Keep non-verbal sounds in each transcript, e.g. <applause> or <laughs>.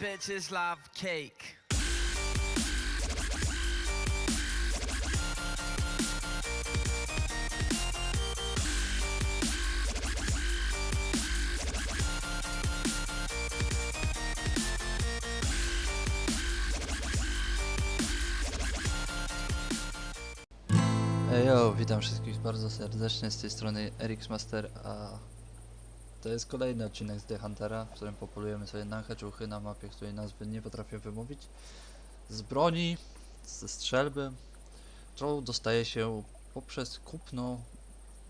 Bitches love cake. Ejo, witam wszystkich bardzo serdecznie z tej strony Erix Master, a to jest kolejny odcinek z The Huntera, w którym popolujemy sobie na heczuchy na mapie, której nazwy nie potrafię wymówić. Z broni, ze strzelby, którą dostaje się poprzez kupno,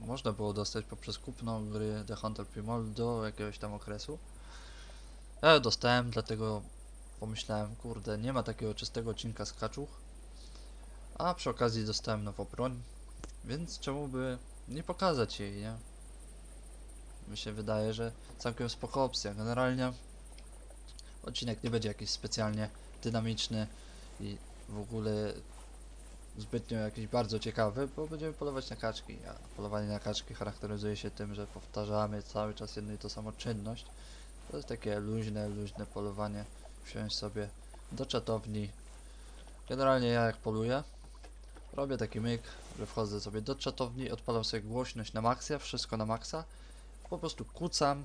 można było dostać poprzez kupno gry The Hunter Primol do jakiegoś tam okresu. Ja dostałem, dlatego pomyślałem, kurde, nie ma takiego czystego odcinka z kaczuch, a przy okazji dostałem nową broń, więc czemu by nie pokazać jej, nie? Mi się wydaje, że całkiem spoko opcja. Generalnie odcinek nie będzie jakiś specjalnie dynamiczny i w ogóle zbytnio jakiś bardzo ciekawy, bo będziemy polować na kaczki, a polowanie na kaczki charakteryzuje się tym, że powtarzamy cały czas jedną i tą samą czynność. To jest takie luźne, luźne polowanie. Wsiąść sobie do czatowni. Generalnie ja jak poluję, Robię taki myk, że wchodzę sobie do czatowni, odpalam sobie głośność na maksa, wszystko na maksa, po prostu kucam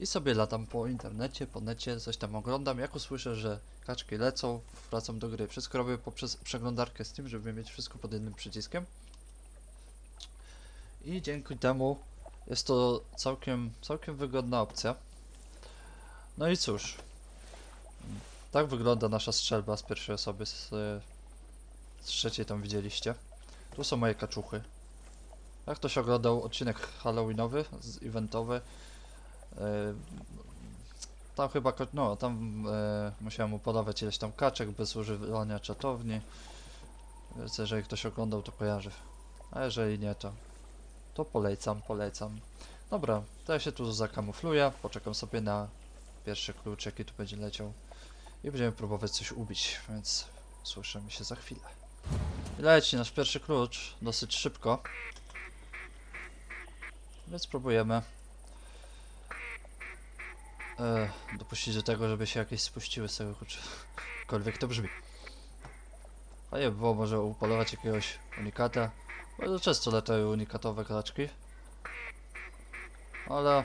i sobie latam po internecie, po necie, coś tam oglądam. Jak usłyszę, że kaczki lecą, wracam do gry. Wszystko robię poprzez przeglądarkę z tym, żeby mieć wszystko pod jednym przyciskiem. I dzięki temu jest to całkiem, całkiem wygodna opcja. No i cóż, tak wygląda nasza strzelba z pierwszej osoby z, z trzeciej tam widzieliście. Tu są moje kaczuchy. Jak ktoś oglądał odcinek Halloweenowy, eventowy, e, tam chyba, no tam e, musiałem upolować ileś tam kaczek bez używania czatowni. Więc jeżeli ktoś oglądał, to kojarzy. A jeżeli nie, to, to polecam, polecam. Dobra, to ja się tu zakamufluję, poczekam sobie na pierwszy klucz, jaki tu będzie leciał i będziemy próbować coś ubić, więc słyszymy się za chwilę. Leci nasz pierwszy klucz dosyć szybko. Więc próbujemy e, dopuścić do tego, żeby się jakieś spuściły z tego klucza. Jakkolwiek to brzmi. Fajnie by było może upolować jakiegoś unikata. Bardzo często latają unikatowe klaczki. Ale...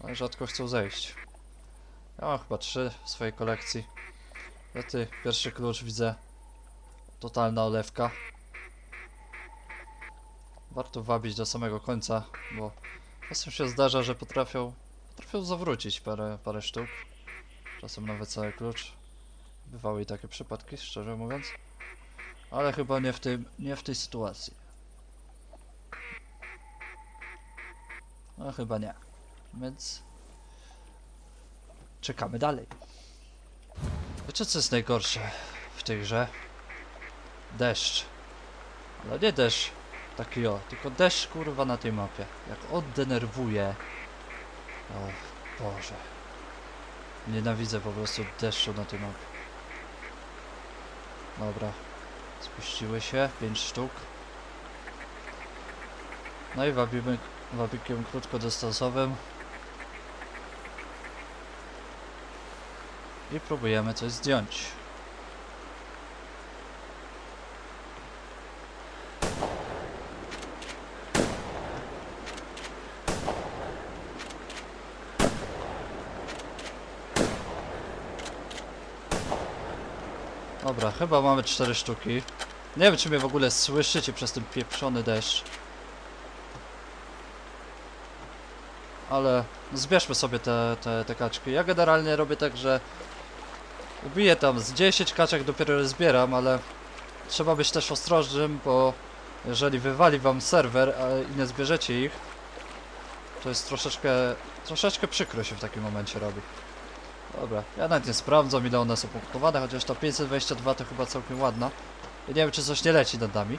Ale rzadko chcą zejść. Ja mam chyba trzy w swojej kolekcji. Niestety, pierwszy klucz widzę. Totalna olewka. Warto wabić do samego końca, bo czasem się zdarza, że potrafią, potrafią zawrócić parę, parę sztuk. Czasem nawet cały klucz. Bywały i takie przypadki, szczerze mówiąc. Ale chyba nie w tym, nie w tej sytuacji. No chyba nie. Więc czekamy dalej. Wiecie co jest najgorsze w tej grze? Deszcz. Ale nie deszcz taki tylko deszcz kurwa na tej mapie. Jak oddenerwuje. O Boże. Nienawidzę po prostu deszczu na tej mapie. Dobra. Spuściły się, 5 sztuk. No i wabimy wabikiem krótkodystansowym. I próbujemy coś zdjąć. Dobra, chyba mamy cztery sztuki. Nie wiem, czy mnie w ogóle słyszycie przez ten pieprzony deszcz. Ale zbierzmy sobie te, te, te kaczki. Ja generalnie robię tak, że ubiję tam z 10 kaczek dopiero zbieram, ale trzeba być też ostrożnym, bo jeżeli wywali wam serwer i nie zbierzecie ich, to jest troszeczkę, troszeczkę przykro się w takim momencie robi. Dobra, ja nawet nie sprawdzam ile one są punktowane, chociaż ta 522 to chyba całkiem ładna. Ja nie wiem czy coś nie leci nad nami.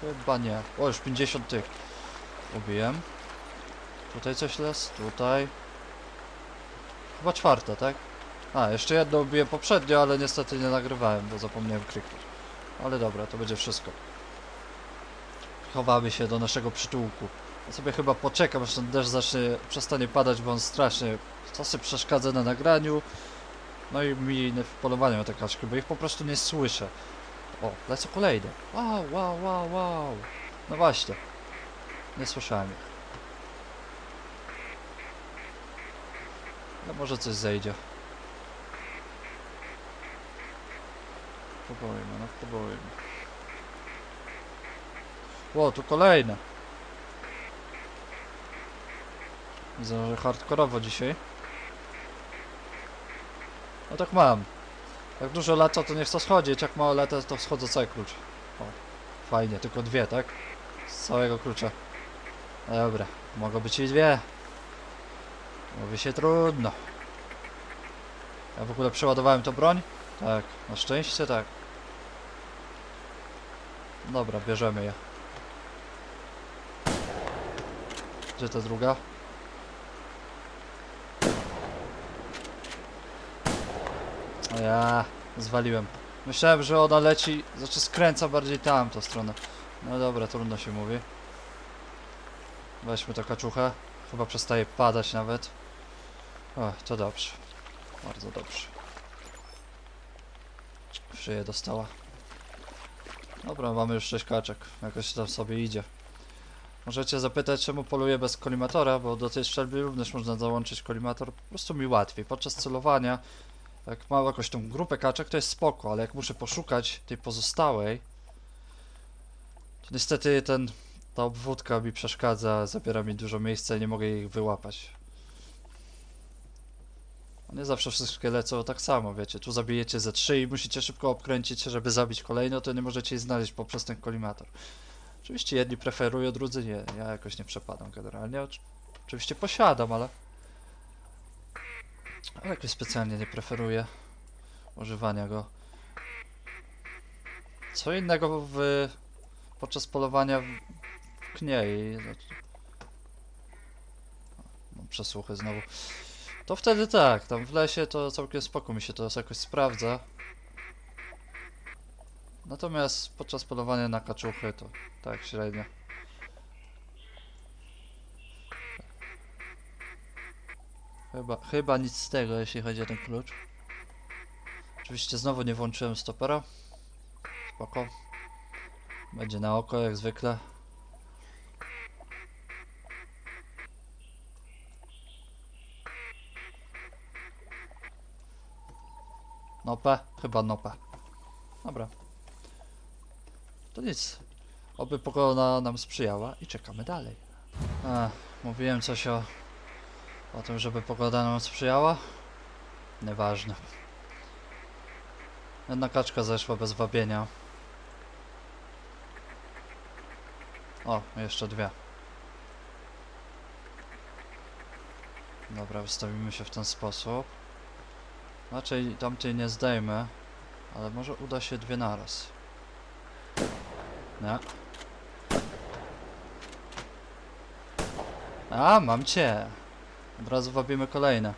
Chyba nie. O, już 50 tych. Ubiłem. Tutaj coś jest, tutaj. Chyba czwarta, tak? A, jeszcze jedno ubiłem poprzednio, ale niestety nie nagrywałem, bo zapomniałem kliknąć. Ale dobra, to będzie wszystko. Chowamy się do naszego przytułku. Ja sobie chyba poczekam, aż ten deszcz zacznie, przestanie padać, bo on strasznie czasem przeszkadza na nagraniu. No i mi w polowaniu na te kaczki, bo ich po prostu nie słyszę. O, lecą kolejne. Wow, wow, wow, wow. No właśnie. Nie słyszałem ich. No może coś zejdzie. Próbujmy, no próbujmy. Ło, tu kolejne. Widzę, że hardkorowo dzisiaj. No tak mam. Jak dużo lata to nie chcę schodzić, jak mało lata to schodzę cały klucz. O, fajnie, tylko dwie, tak? Z całego klucza. No dobra, mogą być i dwie. Mówi się trudno. Ja w ogóle przeładowałem tą broń? Tak, na szczęście tak. Dobra, bierzemy je. Gdzie ta druga? O ja, zwaliłem. Myślałem, że ona leci, znaczy skręca bardziej tam, tą stronę. No dobra, trudno się mówi. Weźmy tę kaczuchę. Chyba przestaje padać nawet. O, to dobrze. Bardzo dobrze. W szyję dostała. Dobra, mamy już 6 kaczek. Jakoś tam sobie idzie. Możecie zapytać, czemu poluję bez kolimatora, bo do tej strzelby również można załączyć kolimator. Po prostu mi łatwiej. Podczas celowania, jak mam jakąś tą grupę kaczek, to jest spoko, ale jak muszę poszukać tej pozostałej, to niestety ten, ta obwódka mi przeszkadza, zabiera mi dużo miejsca i nie mogę ich wyłapać. Nie zawsze wszystkie lecą tak samo, wiecie, tu zabijecie ze trzy i musicie szybko obkręcić, żeby zabić kolejno, to nie możecie ich znaleźć poprzez ten kolimator. Oczywiście jedni preferują, drudzy nie. Ja jakoś nie przepadam generalnie. Oczy- Oczywiście posiadam, ale... Ale jakoś specjalnie nie preferuję używania go. Co innego w... podczas polowania w kniei. Mam przesłuchy znowu. To wtedy tak, tam w lesie to całkiem spoko mi się to jakoś sprawdza. Natomiast podczas polowania na kaczuchy to tak średnio. Chyba, chyba nic z tego, jeśli chodzi o ten klucz. Oczywiście znowu nie włączyłem stopera. Spoko. Będzie na oko jak zwykle. Nope? Chyba nope. Dobra. To nic. Oby pogoda nam sprzyjała i czekamy dalej. A, mówiłem coś o, o tym, żeby pogoda nam sprzyjała? Nieważne. Jedna kaczka zeszła bez wabienia. O, jeszcze dwie. Dobra, wystawimy się w ten sposób. Raczej tamtej nie zdejmę, ale może uda się dwie naraz. Nie. A, mam cię. Od razu wabimy kolejne.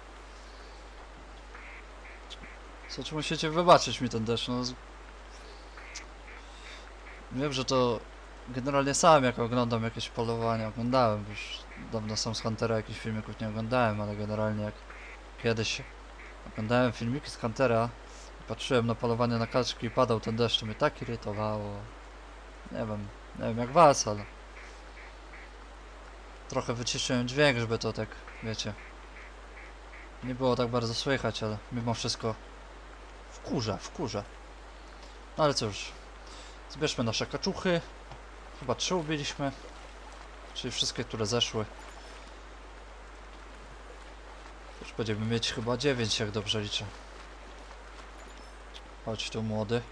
Co, czy musicie wybaczyć mi ten deszcz, no... Wiem, że to... Generalnie sam jak oglądam jakieś polowania, oglądałem, już dawno sam z Huntera jakichś filmików nie oglądałem, ale generalnie jak kiedyś oglądałem filmiki z Huntera i patrzyłem na polowanie na kaczki i padał ten deszcz, to mnie tak irytowało. Nie wiem, nie wiem jak was, ale... Trochę wyciszyłem dźwięk, żeby to tak, wiecie... Nie było tak bardzo słychać, ale mimo wszystko... Wkurza, wkurza. No ale cóż... Zbierzmy nasze kaczuchy. Chyba trzy ubiliśmy. Czyli wszystkie, które zeszły. Już będziemy mieć chyba 9, jak dobrze liczę. Chodź tu młody.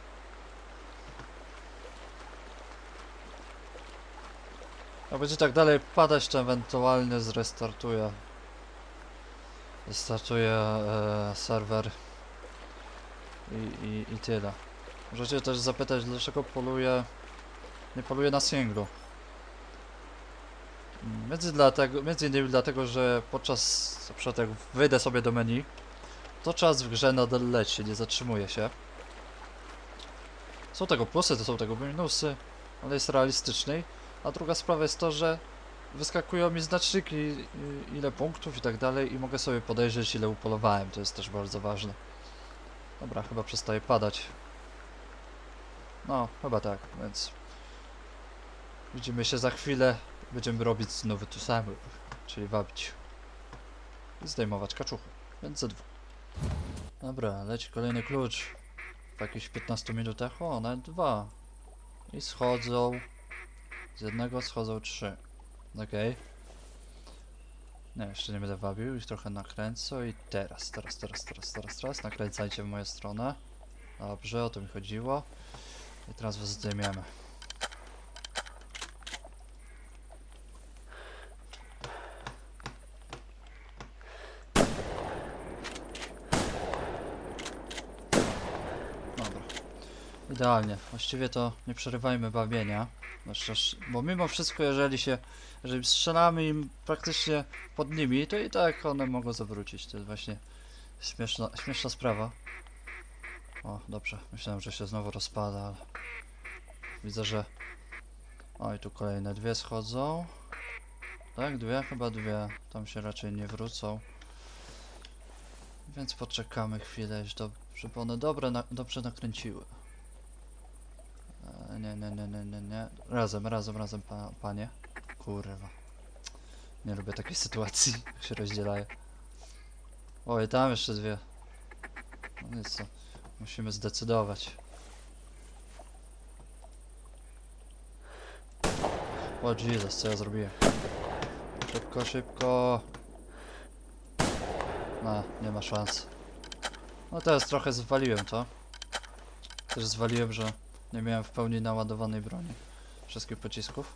Jak będzie tak dalej padać, to ewentualnie zrestartuję. Zrestartuję e, serwer. I, i, I tyle. Możecie też zapytać, dlaczego poluję... Nie poluję na singlu. Między, dlatego, między innymi dlatego, że podczas, na przykład jak wyjdę sobie do menu, to czas w grze nadal leci, nie zatrzymuje się. Są tego plusy, to są tego minusy, ale jest realistyczniej. A druga sprawa jest to, że wyskakują mi znaczniki, ile punktów i tak dalej i mogę sobie podejrzeć ile upolowałem, to jest też bardzo ważne. Dobra, chyba przestaje padać. No, chyba tak, więc widzimy się za chwilę. Będziemy robić znowu to samo, czyli wabić i zdejmować kaczuchy, więc ze dwóch. Dobra, leci kolejny klucz. W jakichś 15 minutach, o, nawet dwa. I schodzą. Z jednego schodzą trzy. Okej. Nie, jeszcze nie będę wabił, już trochę nakręcę i teraz, teraz, teraz, teraz, teraz, teraz, nakręcajcie w moją stronę. Dobrze, o to mi chodziło. I teraz was zdejmiemy. Idealnie. Właściwie to nie przerywajmy bawienia. Bo mimo wszystko, jeżeli się, jeżeli strzelamy im praktycznie pod nimi, to i tak one mogą zawrócić. To jest właśnie śmieszna, śmieszna sprawa. O, dobrze. Myślałem, że się znowu rozpada, ale widzę, że... O, i tu kolejne dwie schodzą. Tak, dwie? Chyba dwie. Tam się raczej nie wrócą. Więc poczekamy chwilę, żeby one dobre na, dobrze nakręciły. Nie, nie, nie, nie, nie, nie. Razem, razem, razem, pa, panie. Kurwa. Nie lubię takiej <laughs> sytuacji, jak się rozdzielają. Oj, tam jeszcze dwie. No nic co. Musimy zdecydować. O Jesus, co ja zrobiłem? Szybko, szybko. No, nie ma szans. No teraz trochę zwaliłem to. Też zwaliłem, że nie miałem w pełni naładowanej broni. Wszystkich pocisków.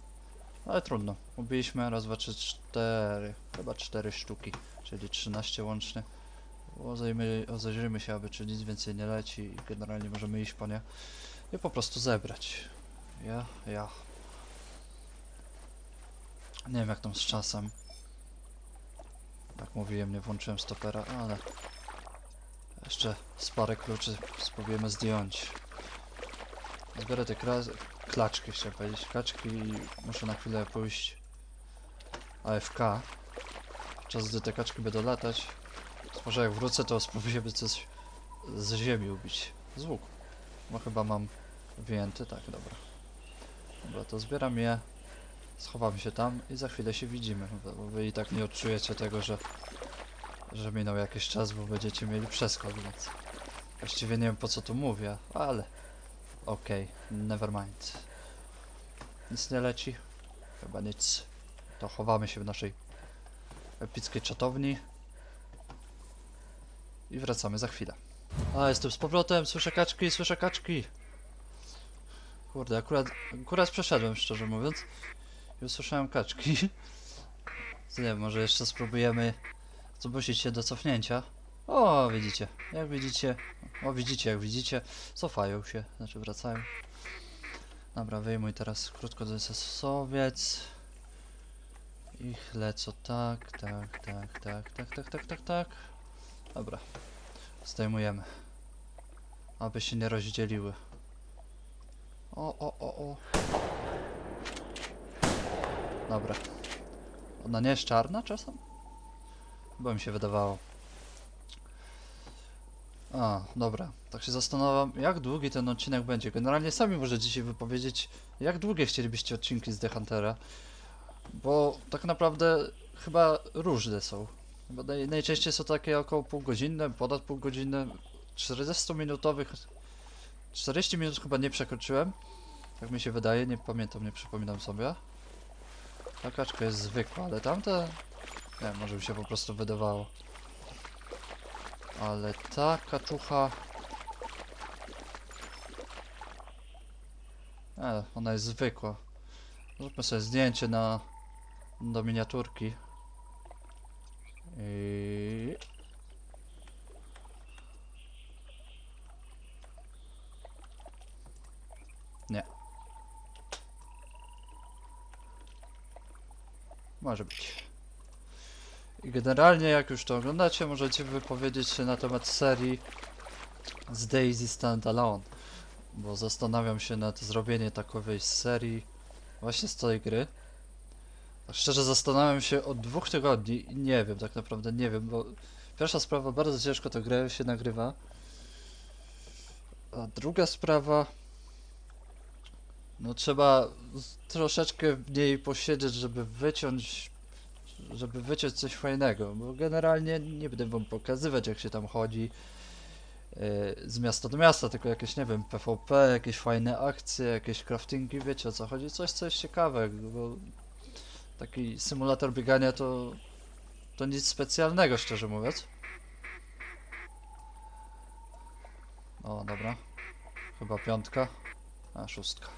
Ale trudno. Ubiliśmy raz, dwa, trzy, cztery. Chyba cztery sztuki. Czyli 13 łącznie. Rozejrzymy się, aby czy nic więcej nie leci i generalnie możemy iść po nie. I po prostu zebrać. Ja, ja. Nie wiem jak tam z czasem. Jak mówiłem, nie włączyłem stopera, ale jeszcze z parę kluczy spróbujemy zdjąć. Zbiorę te kra- klaczki, chciałem powiedzieć, klaczki i muszę na chwilę pójść AFK. Czas gdy te kaczki będą latać. Może jak wrócę to spróbujemy coś z ziemi ubić. Z łuku. Bo chyba mam wyjęty, tak, dobra. Dobra, to zbieram je. Schowamy się tam i za chwilę się widzimy, bo wy i tak nie odczujecie tego, że, że minął jakiś czas, bo będziecie mieli przeskok, więc właściwie nie wiem po co tu mówię, ale okej, never mind. Nic nie leci? Chyba nic. To chowamy się w naszej epickiej czatowni i wracamy za chwilę. A, jestem z powrotem, słyszę kaczki, słyszę kaczki. Kurde, akurat, akurat przeszedłem, szczerze mówiąc. I usłyszałem kaczki. <laughs> Nie wiem, może jeszcze spróbujemy zmusić się do cofnięcia. O, widzicie, jak widzicie, o widzicie, jak widzicie, cofają się, znaczy wracają. Dobra, wyjmuj teraz krótkodystansowiec. Ich lecą tak, tak, tak, tak, tak, tak, tak, tak, tak. Dobra, zdejmujemy. Aby się nie rozdzieliły. O, o, o, o. Dobra. Ona nie jest czarna czasem? Bo mi się wydawało. A, dobra. Tak się zastanawiam, jak długi ten odcinek będzie. Generalnie sami możecie się wypowiedzieć, jak długie chcielibyście odcinki z The Huntera. Bo tak naprawdę chyba różne są. Chyba naj, najczęściej są takie około półgodzinne, ponad półgodzinne, 40-minutowych. 40 minut chyba nie przekroczyłem. Tak mi się wydaje, nie pamiętam, nie przypominam sobie. Ta kaczka jest zwykła, ale tamta... Nie, może mi się po prostu wydawało. Ale ta kaczucha... E, ona jest zwykła. Zróbmy sobie zdjęcie na... do miniaturki. I... Nie. Może być. I generalnie jak już to oglądacie, możecie wypowiedzieć się na temat serii z Daisy Standalone. Bo zastanawiam się nad zrobieniem takowej serii właśnie z tej gry. Szczerze zastanawiam się od dwóch tygodni i nie wiem, tak naprawdę nie wiem, bo pierwsza sprawa, bardzo ciężko tę grę się nagrywa. A druga sprawa, no trzeba troszeczkę w niej posiedzieć, żeby wyciąć, żeby wyciąć coś fajnego, bo generalnie nie będę wam pokazywać jak się tam chodzi yy, z miasta do miasta, tylko jakieś, nie wiem, PvP, jakieś fajne akcje, jakieś craftingi, wiecie o co chodzi, coś co jest ciekawe, bo taki symulator biegania to to nic specjalnego, szczerze mówiąc. O, dobra. Chyba piątka, a szóstka.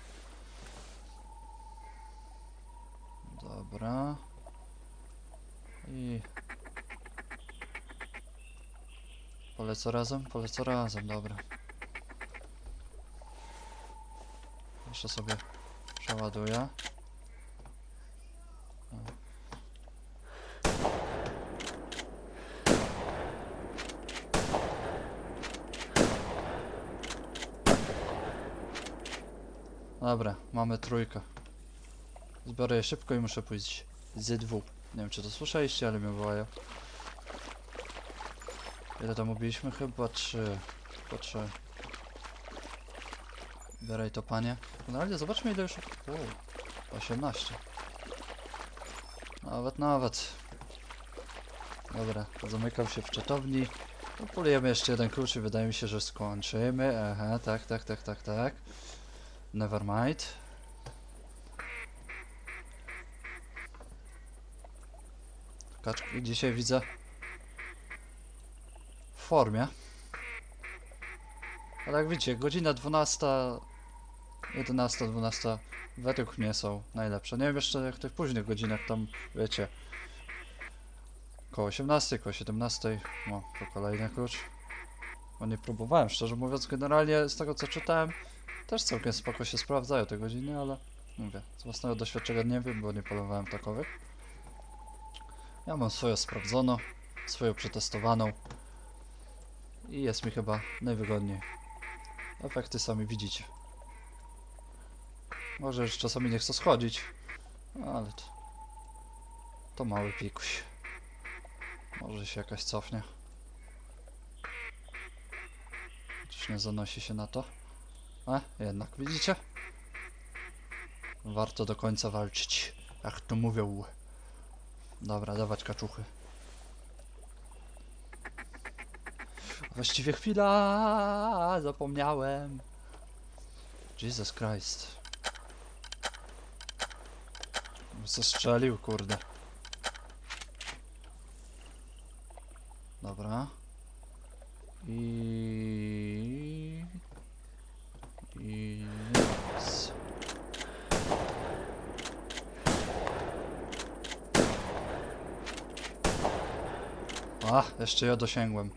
Dobra. I... Polecę razem? Polecę razem, dobra. Jeszcze sobie przeładuję. Dobra, mamy trójkę. Zbiorę je szybko i muszę pójść z dwóch. Nie wiem czy to słyszeliście, ale mnie wołają. Ile tam ubiliśmy? Chyba trzy. Chyba trzy. Bieraj to panie. Generalnie zobaczmy ile już... Wow, 18. Nawet, nawet. Dobra, zamykam się w czatowni. Polujemy jeszcze jeden klucz i wydaje mi się, że skończymy. Aha, tak, tak, tak, tak, tak. Never Kaczki dzisiaj widzę w formie. Ale jak widzicie, godzina 12, 11, 12 według mnie są najlepsze. Nie wiem jeszcze jak w tych późnych godzinach tam, wiecie, koło 18, koło 17, no to kolejny klucz. Bo nie próbowałem, szczerze mówiąc, generalnie z tego co czytałem, też całkiem spoko się sprawdzają te godziny, ale mówię, z własnego doświadczenia nie wiem, bo nie polowałem takowych. Ja mam swoją sprawdzoną, swoją przetestowaną i jest mi chyba najwygodniej. Efekty sami widzicie. Może już czasami nie chcę schodzić, ale to, to mały pikuś. Może się jakaś cofnie. Czyż nie zanosi się na to? A, jednak widzicie? Warto do końca walczyć, jak to mówią. Dobra, dawać kaczuchy. Właściwie chwila, zapomniałem. Jesus Christ. Zestrzelił, kurde. Dobra. I... I... Yes. A, jeszcze ją dosięgłem.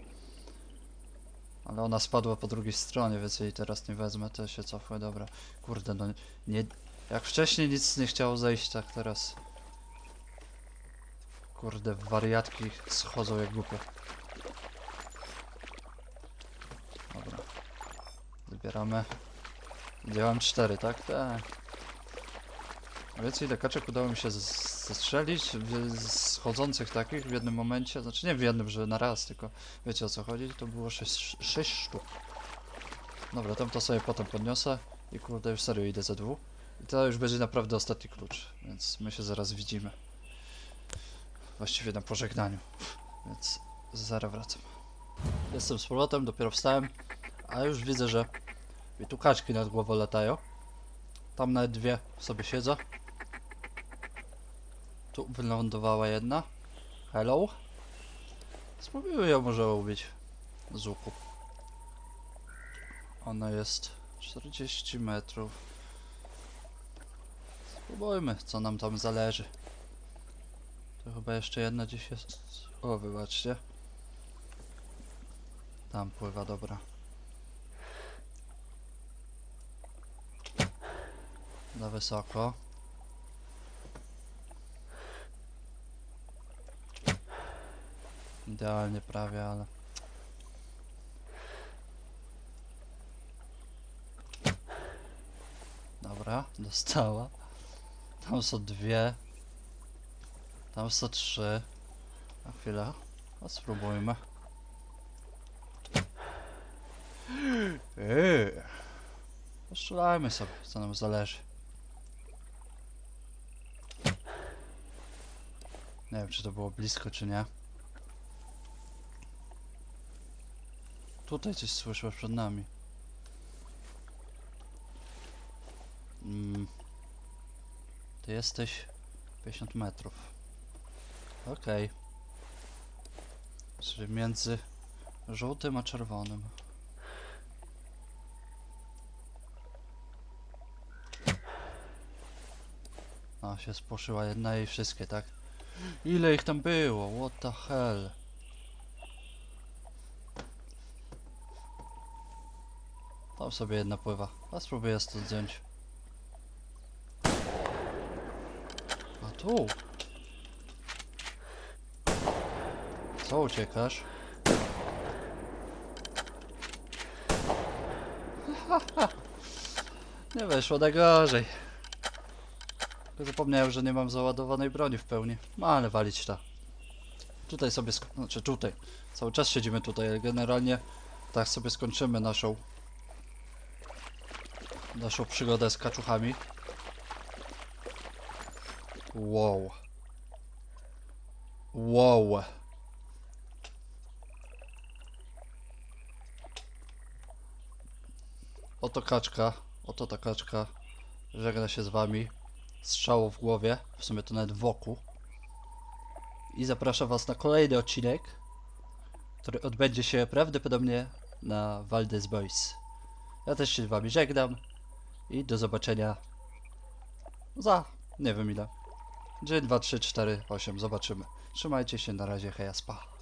Ale ona spadła po drugiej stronie, więc jej teraz nie wezmę, to się cofę, dobra. Kurde, no nie... Jak wcześniej nic nie chciało zejść, tak teraz... Kurde, wariatki schodzą jak głupie. Dobra. Zbieramy. Działam cztery, tak? Tak. Więc ile kaczek udało mi się zestrzelić schodzących takich w jednym momencie, znaczy nie w jednym, że na raz, tylko wiecie o co chodzi, to było 6, sześć sztuk. Dobra, tam to sobie potem podniosę i kurde już serio idę za dwóch. I to już będzie naprawdę ostatni klucz, więc my się zaraz widzimy. Właściwie na pożegnaniu, więc zaraz wracam. Jestem z powrotem, dopiero wstałem, a już widzę, że mi tu kaczki nad głową latają. Tam nawet dwie sobie siedzą. Tu wylądowała jedna. Hello. Spróbuję ją może ubić z łuku. Ona jest 40 metrów. Spróbujmy, co nam tam zależy. To chyba jeszcze jedna gdzieś jest. O, wybaczcie. Tam pływa, dobra. Za wysoko. Idealnie prawie, ale... Dobra, dostała. Tam są dwie. Tam 103. Na chwilę. A spróbujmy. Eee. Sobie, co nam zależy. Nie wiem, czy to było blisko, czy nie. Tutaj coś słyszę przed nami. Mm. Ty jesteś 50 metrów. Okej. Czyli między żółtym a czerwonym. A, się spłoszyła jedna i wszystkie, tak? Ile ich tam było? What the hell? Tam sobie jedna pływa. A spróbuję stąd zdjąć. A tu? Co uciekasz? <laughs> Nie weszło najgorzej. Zapomniałem, że nie mam załadowanej broni w pełni. No ale walić ta. Tutaj sobie, znaczy tutaj. Cały czas siedzimy tutaj, ale generalnie tak sobie skończymy naszą naszą przygodę z kaczuchami. Wow. Wow. Oto kaczka, oto ta kaczka. Żegna się z wami. Strzało w głowie, w sumie to nawet wokół. I zapraszam was na kolejny odcinek, który odbędzie się prawdopodobnie na Valdez Boys. Ja też się z wami żegnam i do zobaczenia za nie wiem ile. Dzień 2, 3, 4, 8, zobaczymy. Trzymajcie się, na razie, heja, spa.